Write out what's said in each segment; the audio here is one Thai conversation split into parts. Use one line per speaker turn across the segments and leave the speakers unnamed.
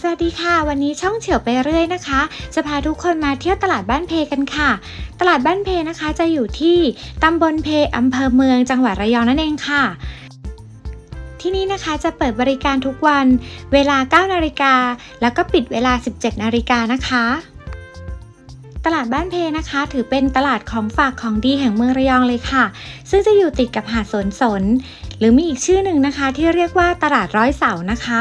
สวัสดีค่ะ วันนี้ช่องเฉียวไปเรื่อยนะคะ จะพาทุกคนมาเที่ยวตลาดบ้านเพกันค่ะ ตลาดบ้านเพนะคะ จะอยู่ที่ตำบลเพอำเภอเมืองจังหวัดระยองนั่นเองค่ะ ที่นี่นะคะจะเปิดบริการทุกวัน เวลา 9 นาฬิกาแล้วก็ปิดเวลา 17 นาฬิกานะคะ ตลาดบ้านเพนะคะ ถือเป็นตลาดของฝากของดีแห่งเมืองระยองเลยค่ะ ซึ่งจะอยู่ติดกับหาดสนสน หรือมีอีกชื่อหนึ่งนะคะ ที่เรียกว่าตลาดร้อยเสานะคะ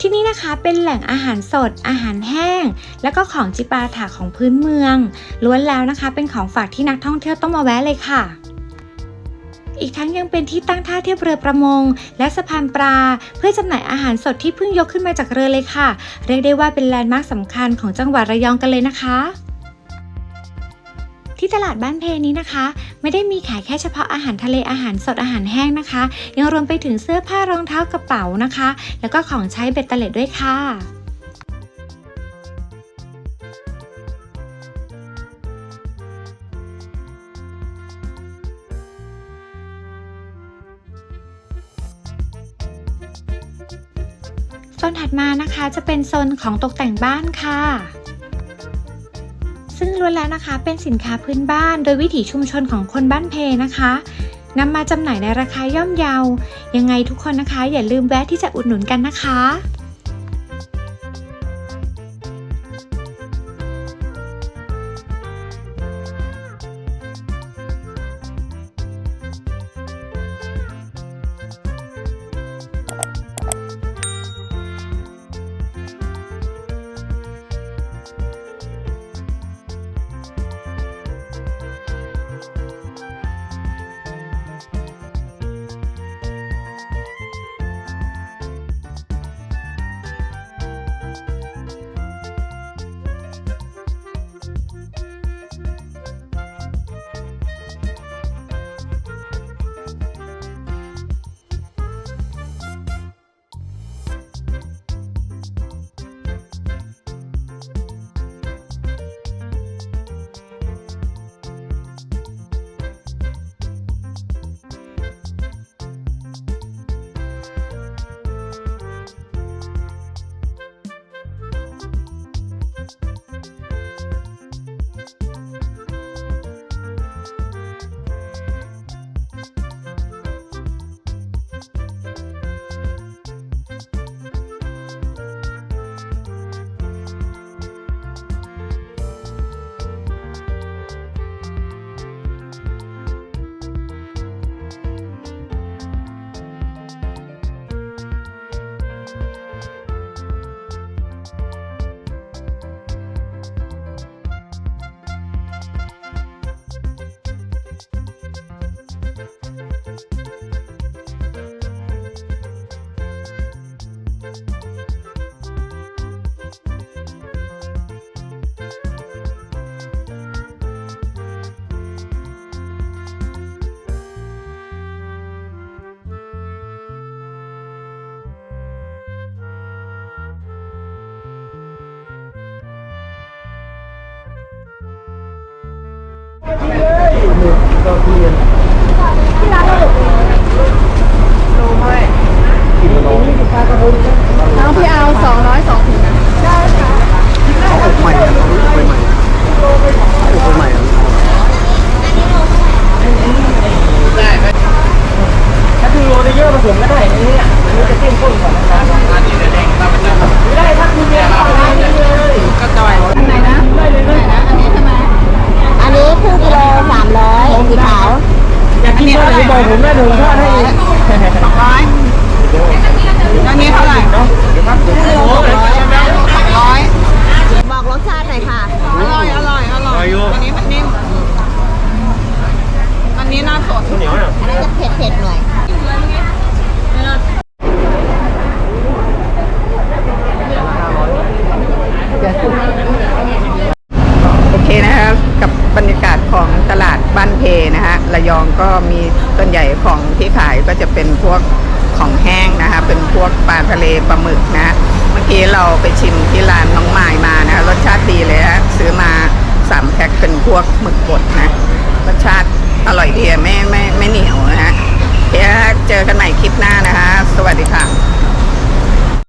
ที่นี่นะคะเป็นแหล่งอาหารสด อาหารแห้ง และก็ของจิปาถะของพื้นเมืองล้วนแล้วนะคะ เป็นของฝากที่นักท่องเที่ยวต้องมาแวะเลยค่ะอีกทั้งยังเป็นที่ตั้งท่าเทียบเรือประมง และสะพานปลา เพื่อจำหน่ายอาหารสดที่เพิ่งยกขึ้นมาจากเรือเลยค่ะ เรียกได้ว่าเป็นแลนด์มาร์คสำคัญของจังหวัดระยองกันเลยนะคะ ที่ตลาดบ้านเพนี้นะคะ ไม่ได้มีขายแค่เฉพาะอาหารทะเลอาหารสดอาหารแห้งนะคะ ยังรวมไปถึงเสื้อผ้ารองเท้ากระเป๋านะคะ แล้วก็ของใช้เบ็ดเตล็ดด้วยค่ะโซนถัดมานะคะจะเป็นโซนของตกแต่งบ้านค่ะ ซึ่งล้วนแล้วนะคะ เป็นสินค้าพื้นบ้าน โดยวิถีชุมชนของคนบ้านเพนะคะนำมาจำหน่ายในราคาย่อมเยา ยังไงทุกคนนะคะ อย่าลืมแวะที่จะอุดหนุนกันนะคะ
น้องพี่เอาสองร้อยสองถุงนะ
อบใหม่อะเขาอบใหม่อบใหม่อะ
ถ้าคือโรเลเยอร์ผสมก็ได้อันนี้อะอันนี้จะเข้มข้นกว่านะครับอันนี้เด็กๆเราจะไม่ได้ถ้าคุณเรียนเอาอันนี้เลยก็จอย
อันไหนนะ
ได้เลย
ไหนนะ อันนี้ใช่ไหม
อันนี้ครึ่งกิโลสามร้อยสีขาว
อยากกินเท่าไหร่บอกผมได้หนึ่งทอดให้เอง
สองร้อยอันนี้เท่าไหร่
เนาะเดี๋ยวครับโอ้โห
สองร้อย
บอกรสชาติหน่อยค่ะ
อร่อย อร่อย อร่อย อันนี้มันนิ่ม อันนี้น่าสด
เหนียวน่ะ
อันนี้จะเผ็ดเผ็ดๆหน่อย
โอเคนะครับกับบรรยากาศของตลาดบ้านเพนะฮะระ ยองก็มีส่วนใหญ่ของที่ขายก็จะเป็นพวกของแห้งนะคะ เป็นพวกปลาทะเลปลาหมึกนะเมื่อกี้เราไปชิมที่ร้านน้องไม้มานะคะรสชาติดีเลยฮะซื้อมาสามแพ็คเป็นพวกหมึกบดนะรสชาติอร่อยดีไม่ไม่ไม่เหนียวนะฮะเดี๋ยวเจอกันใหม่คลิปหน้านะคะ สวัสดีค่ะ